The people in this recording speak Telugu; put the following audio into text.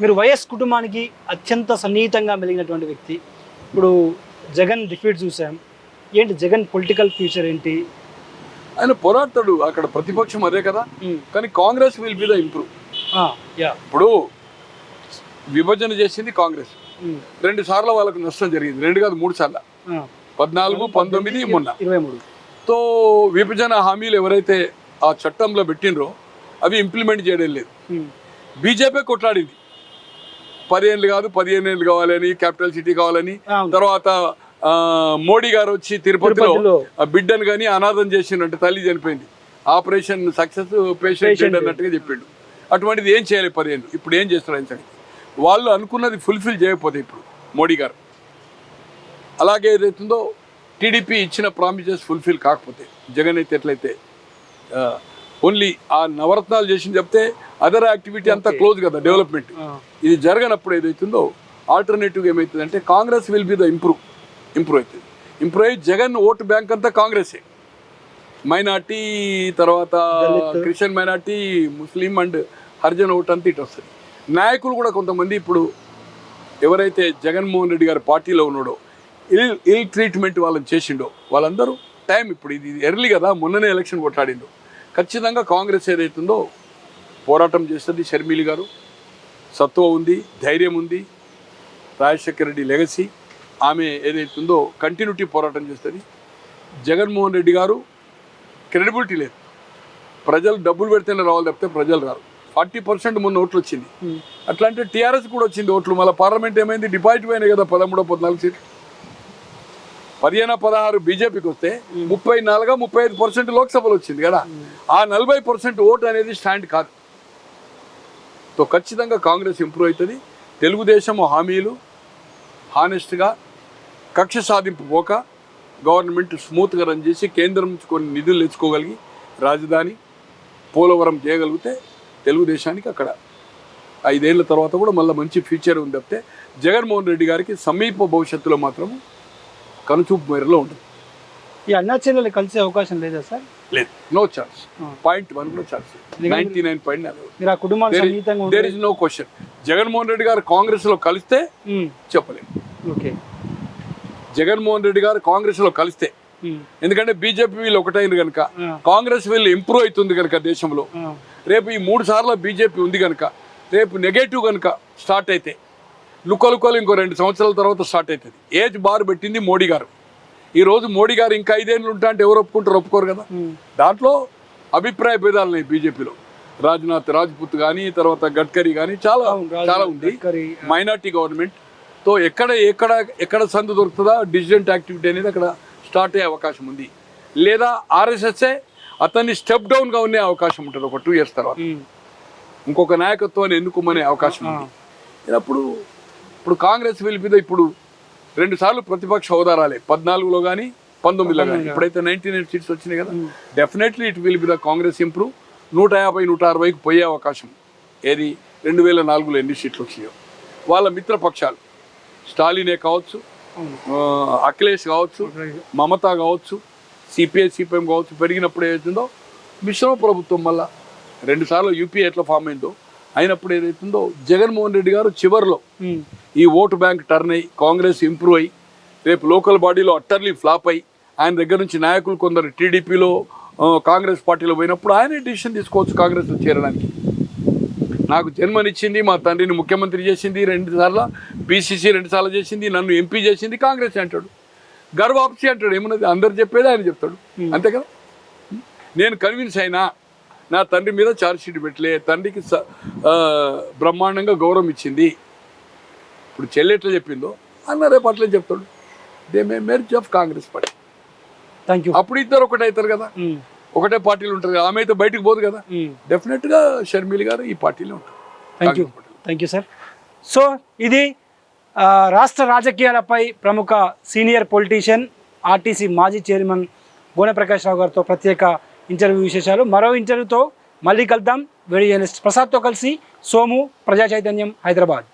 మీరు వైఎస్ కుటుంబానికి అత్యంత సన్నిహితంగా మెలిగినటువంటి వ్యక్తి. ఇప్పుడు జగన్ డిఫీట్ చూసాం. ఏంటి జగన్ పొలిటికల్ ఫ్యూచర్ ఏంటి? ఆయన పోరాడతాడు. అక్కడ ప్రతిపక్షం అదే కదా. కానీ Congress will be the improve yeah. ఇప్పుడు విభజన చేసింది కాంగ్రెస్. రెండు సార్లు వాళ్ళకు నష్టం జరిగింది. రెండు కాదు మూడు సార్లు. పద్నాలుగు పంతొమ్మిది మొన్న. ఇరవై మూడు. తో విభజన హామీలు ఎవరైతే ఆ చట్టంలో పెట్టినరో అవి ఇంప్లిమెంట్ చేయడం లేదు. బీజేపీ కొట్లాడింది. పదిహేనులు కాదు పదిహేను ఏళ్ళు కావాలని క్యాపిటల్ సిటీ కావాలని. తర్వాత మోడీ గారు వచ్చి తిరుపతిలో బిడ్డను కానీ అనాథం చేసిండంటే తల్లి చనిపోయింది. ఆపరేషన్ సక్సెస్ పేషెంట్ అన్నట్టుగా చెప్పిండు. అటువంటిది ఏం చేయాలి పదిహేను ఇప్పుడు ఏం చేస్తారు ఆయన వాళ్ళు అనుకున్నది ఫుల్ఫిల్ చేయకపోతే ఇప్పుడు మోడీ గారు. అలాగే ఏదైతుందో టీడీపీ ఇచ్చిన ప్రామిసెస్ ఫుల్ఫిల్ కాకపోతే జగన్ అయితే ఎట్లయితే ఓన్లీ ఆ నవరత్నాలు చేసింది చెప్తే అదర్ యాక్టివిటీ అంతా క్లోజ్ కదా డెవలప్మెంట్ ఇది జరగనప్పుడు ఏదైతుందో ఆల్టర్నేటివ్ ఏమవుతుందంటే Congress will be the improve improve అవుతుంది. ఇంప్రూవ్ అయ్యి జగన్ ఓటు బ్యాంక్ అంతా కాంగ్రెసే. మైనార్టీ తర్వాత. Christian minority Muslim and Harijan vote అంతా ఇటు వస్తుంది. నాయకులు కూడా కొంతమంది ఇప్పుడు ఎవరైతే జగన్మోహన్ రెడ్డి గారి పార్టీలో ఉన్నాడో ఇల్ ఇల్ ట్రీట్మెంట్ వాళ్ళని చేసిండో వాళ్ళందరూ టైం ఇప్పుడు ఇది ఎర్లీ కదా మొన్ననే ఎలక్షన్ కొట్లాడిండు ఖచ్చితంగా కాంగ్రెస్ ఏదైతుందో పోరాటం చేస్తుంది షర్మిలి గారు. సత్వ ఉంది ధైర్యం ఉంది. రాజశేఖర రెడ్డి లెగసీ. ఆమె ఏదైతుందో కంటిన్యూటీ పోరాటం చేస్తుంది. జగన్మోహన్ రెడ్డి గారు క్రెడిబిలిటీ లేదు. ప్రజలు డబ్బులు పెడితేనే రావాలి తప్పితే ప్రజలు రారు. ఫార్టీ పర్సెంట్ మొన్న ఓట్లు వచ్చింది. అట్లా అంటే టీఆర్ఎస్ కూడా వచ్చింది ఓట్లు. మళ్ళీ పార్లమెంట్ ఏమైంది? డిపాజిట్ పోయినాయి కదా పదమూడో పద్నాలుగు సీట్లు. పదిహేను పదహారు బీజేపీకి వస్తే ముప్పై నాలుగు ముప్పై ఐదు పర్సెంట్ లోక్సభలో వచ్చింది కదా. ఆ నలభై పర్సెంట్ ఓటు అనేది స్టాండ్ కాదు. సో ఖచ్చితంగా కాంగ్రెస్ ఇంప్రూవ్ అవుతుంది. తెలుగుదేశం హామీలు హానెస్ట్గా కక్ష సాధింపు పోక గవర్నమెంట్ స్మూత్గా రన్ చేసి కేంద్రం నుంచి కొన్ని నిధులు తెచ్చుకోగలిగి రాజధాని పోలవరం చేయగలిగితే తెలుగుదేశానికి అక్కడ ఐదేళ్ళ తర్వాత కూడా మళ్ళీ మంచి ఫ్యూచర్ ఉంది తప్పితే జగన్మోహన్ రెడ్డి గారికి సమీప భవిష్యత్తులో మాత్రం కనుచూపు మేరలో ఉంటుంది. ఈ అన్నా చెల్లెలు కలిసే అవకాశం లేదా సార్? లేదు. No chance. పాయింట్ వన్ కూడా ఛాన్స్ నైన్టీ నైన్ పాయింట్ మీరు ఆ కుటుంబాలు there is no question Jaganmohan Reddy గారు కాంగ్రెస్లో కలిస్తే చెప్పలేము ఓకే జగన్మోహన్ రెడ్డి గారు కాంగ్రెస్లో కలిస్తే ఎందుకంటే బీజేపీ వీళ్ళు ఒకటైంది కనుక కాంగ్రెస్ వీళ్ళు ఇంప్రూవ్ అవుతుంది కనుక దేశంలో. రేపు ఈ మూడు సార్లు బీజేపీ ఉంది కనుక రేపు నెగటివ్ కనుక స్టార్ట్ అయితే. లుక్కలుక్కలు ఇంకో రెండు సంవత్సరాల తర్వాత స్టార్ట్ అవుతుంది. ఏజ్ బార్ పెట్టింది మోడీ గారు. ఈ రోజు మోడీ గారు ఇంకా ఐదేళ్ళు ఉంటా అంటే ఎవరు ఒప్పుకుంటారు? ఒప్పుకోరు కదా? దాంట్లో అభిప్రాయ భేదాలు ఉన్నాయి బీజేపీలో. రాజ్నాథ్ రాజ్పుత్ కానీ తర్వాత గడ్కరీ కానీ చాలా చాలా ఉంది. Minority government. తో ఎక్కడ ఎక్కడ ఎక్కడ సందు దొరుకుతుందా? డిసిడెంట్ యాక్టివిటీ అనేది అక్కడ స్టార్ట్ అయ్యే అవకాశం ఉంది. లేదా ఆర్ఎస్ఎస్ఏ అతన్ని స్టెప్ డౌన్గా ఉండే అవకాశం ఉంటుంది ఒక టూ ఇయర్స్ తర్వాత. ఇంకొక నాయకత్వాన్ని ఎన్నుకోమనే అవకాశం ఉంది. అప్పుడు ఇప్పుడు కాంగ్రెస్ పిలిపిద ఇప్పుడు రెండు సార్లు ప్రతిపక్ష హోదా రాలే. పద్నాలుగులో కానీ పంతొమ్మిదిలో కానీ ఇప్పుడైతే నైన్టీ నైన్ సీట్స్ వచ్చినాయి కదా. Definitely it will be the Congress improve. నూట యాభై నూట అరవైకి పోయే అవకాశం. ఏది? రెండు వేల నాలుగులో ఎన్ని సీట్లు వచ్చినాయో. వాళ్ళ మిత్ర పక్షాలు. స్టాలినే కావచ్చు అఖిలేష్ కావచ్చు మమత కావచ్చు సిపిఐ సిపిఎం కావచ్చు పెరిగినప్పుడు ఏదైతుందో మిశ్రమ ప్రభుత్వం వల్ల రెండు సార్లు యూపీఏ ఎట్లా ఫామ్ అయిందో అయినప్పుడు ఏదైతుందో జగన్మోహన్ రెడ్డి గారు చివరిలో ఈ ఓటు బ్యాంక్ టర్న్ అయ్యి కాంగ్రెస్ ఇంప్రూవ్ అయ్యి రేపు లోకల్ బాడీలో అట్టర్లీ ఫ్లాప్ అయ్యి ఆయన దగ్గర నుంచి నాయకులు కొందరు టీడీపీలో కాంగ్రెస్ పార్టీలో పోయినప్పుడు ఆయనే డిసిషన్ తీసుకోవచ్చు కాంగ్రెస్లో చేరడానికి. నాకు జన్మనిచ్చింది మా తండ్రిని ముఖ్యమంత్రి చేసింది రెండు సార్లు పీసీసీ రెండు సార్లు చేసింది నన్ను ఎంపీ చేసింది కాంగ్రెస్ అంటాడు. గర్వాప్సి అంటాడు ఏమున్నది? అందరు చెప్పేది ఆయన చెప్తాడు. అంతే కదా? నేను కన్విన్స్ అయినా నా తండ్రి మీద ఛార్జ్ షీట్ పెట్టలే తండ్రికి బ్రహ్మాండంగా గౌరవం ఇచ్చింది. ఇప్పుడు చెల్లి ఎట్లా చెప్పిందో అన్న రేపు అట్లే చెప్తాడు. They may merge of Congress party. Thank you అప్పుడు ఇద్దరు ఒకటే అవుతారు కదా. ఒకటే పార్టీలు ఉంటారు కదా. ఆమె అయితే బయటకు పోదు కదా. డెఫినెట్గా షర్మిలి గారు ఈ పార్టీలో ఉంటారు. Thank you thank you sir so ఇది రాష్ట్ర రాజకీయాలపై ప్రముఖ సీనియర్ పొలిటీషియన్ ఆర్టీసీ మాజీ చైర్మన్ గోనె ప్రకాష్ రావు గారితో ప్రత్యేక ఇంటర్వ్యూ విశేషాలు. మరో ఇంటర్వ్యూతో మళ్ళీ కలుద్దాం. వీడియో జర్నలిస్ట్ ప్రసాద్తో కలిసి సోము ప్రజా చైతన్యం హైదరాబాద్